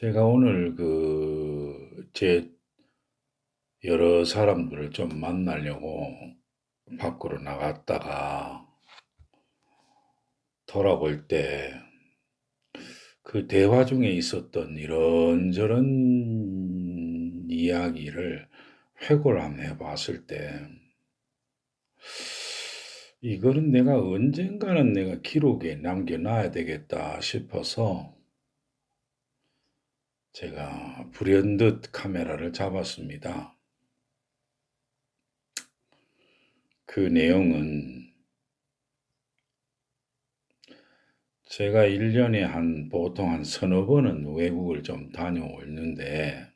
제가 오늘 그, 제 여러 사람들을 좀 만나려고 밖으로 나갔다가 돌아올 때그 대화 중에 있었던 이런저런 이야기를 회고를 한번 해봤을 때 이거는 내가 언젠가는 내가 기록에 남겨놔야 되겠다 싶어서 제가 불현듯 카메라를 잡았습니다. 그 내용은 제가 1년에 한 보통 한 서너 번은 외국을 좀 다녀오는데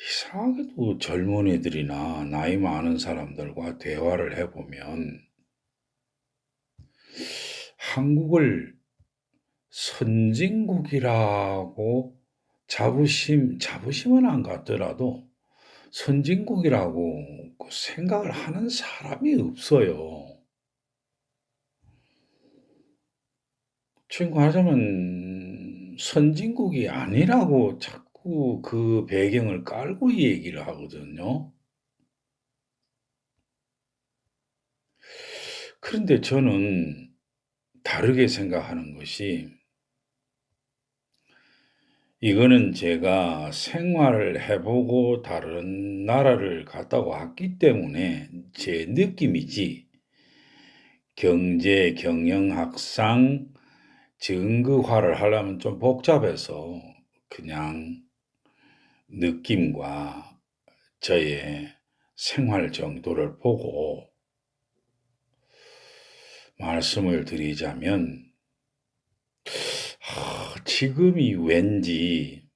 이상하게도 젊은이들이나 나이 많은 사람들과 대화를 해보면 한국을 선진국이라고 자부심, 자부심은 안 같더라도 선진국이라고 그 생각을 하는 사람이 없어요. 친구 하자면 선진국이 아니라고 자꾸 그 배경을 깔고 얘기를 하거든요. 그런데 저는 다르게 생각하는 것이 이거는 제가 생활을 해보고 다른 나라를 갔다 왔기 때문에 제 느낌이지. 경제, 경영학상, 증거화를 하려면 좀 복잡해서 그냥 느낌과 저의 생활 정도를 보고 말씀을 드리자면 하, 지금이 왠지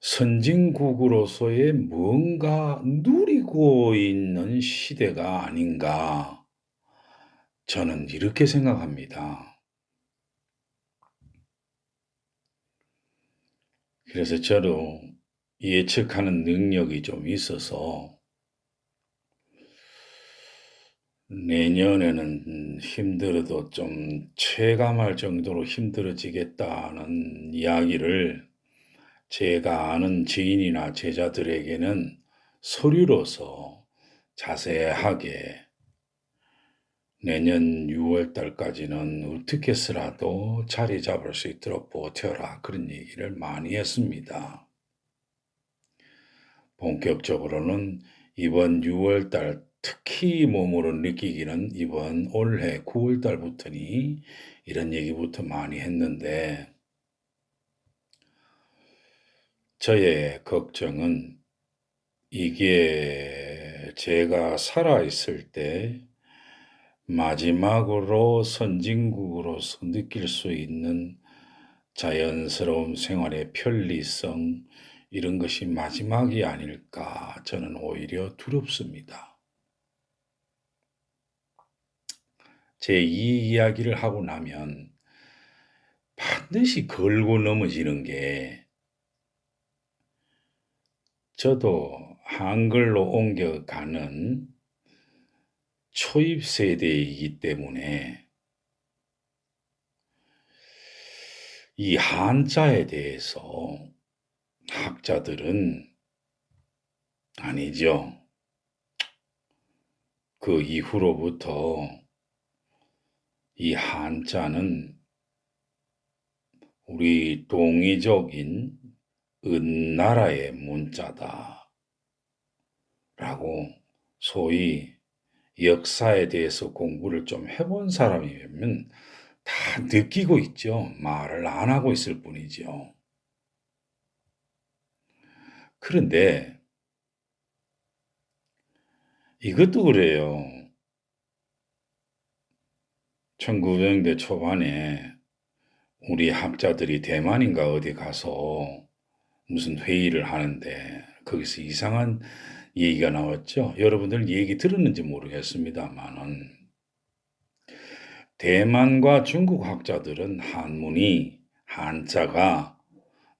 선진국으로서의 뭔가 누리고 있는 시대가 아닌가 저는 이렇게 생각합니다. 그래서 저도 예측하는 능력이 좀 있어서 내년에는 힘들어도 좀 체감할 정도로 힘들어지겠다는 이야기를 제가 아는 지인이나 제자들에게는 서류로서 자세하게 내년 6월 달까지는 어떻게 해서라도 자리 잡을 수 있도록 버텨라. 그런 얘기를 많이 했습니다. 본격적으로는 이번 6월 달 특히 몸으로 느끼기는 이번 올해 9월 달부터니 이런 얘기부터 많이 했는데 저의 걱정은 이게 제가 살아있을 때 마지막으로 선진국으로서 느낄 수 있는 자연스러운 생활의 편리성, 이런 것이 마지막이 아닐까 저는 오히려 두렵습니다. 제이 이야기를 하고 나면 반드시 걸고 넘어지는 게 저도 한글로 옮겨가는 초입 세대이기 때문에 이 한자에 대해서 학자들은 아니죠. 그 이후로부터 이 한자는 우리 동이족인 은나라의 문자다. 라고 소위 역사에 대해서 공부를 좀 해본 사람이면 다 느끼고 있죠. 말을 안 하고 있을 뿐이죠. 그런데 이것도 그래요. 1900년대 초반에 우리 학자들이 대만인가 어디 가서 무슨 회의를 하는데 거기서 이상한 얘기가 나왔죠. 여러분들 얘기 들었는지 모르겠습니다만은 대만과 중국 학자들은 한문이 한자가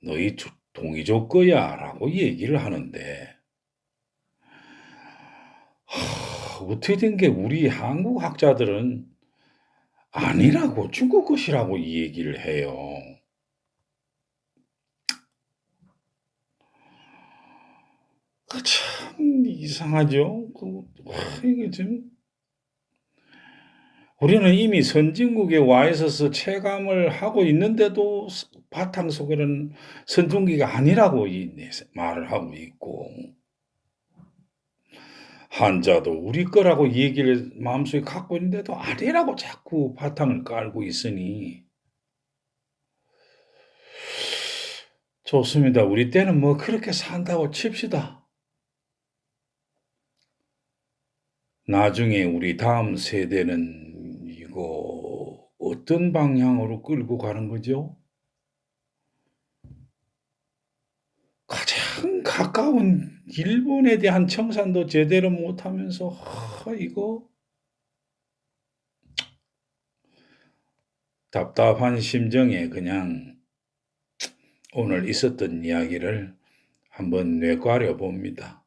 너희 동이족 거야라고 얘기를 하는데 하, 어떻게 된 게 우리 한국 학자들은 아니라고 중국 것이라고 이 얘기를 해요. 그참 이상하죠. 그와 이게 좀 우리는 이미 선진국에 와 있어서 체감을 하고 있는데도 스 바탕 속에는 선진국이 아니라고 말을 하고 있고 한자도 우리 거라고 얘기를 마음속에 갖고 있는데도 아니라고 자꾸 바탕을 깔고 있으니 좋습니다. 우리 때는 뭐 그렇게 산다고 칩시다. 나중에 우리 다음 세대는 이거 어떤 방향으로 끌고 가는 거죠? 가장 가까운 일본에 대한 청산도 제대로 못하면서 아 이거 답답한 심정에 그냥 오늘 있었던 이야기를 한번 뇌과려 봅니다.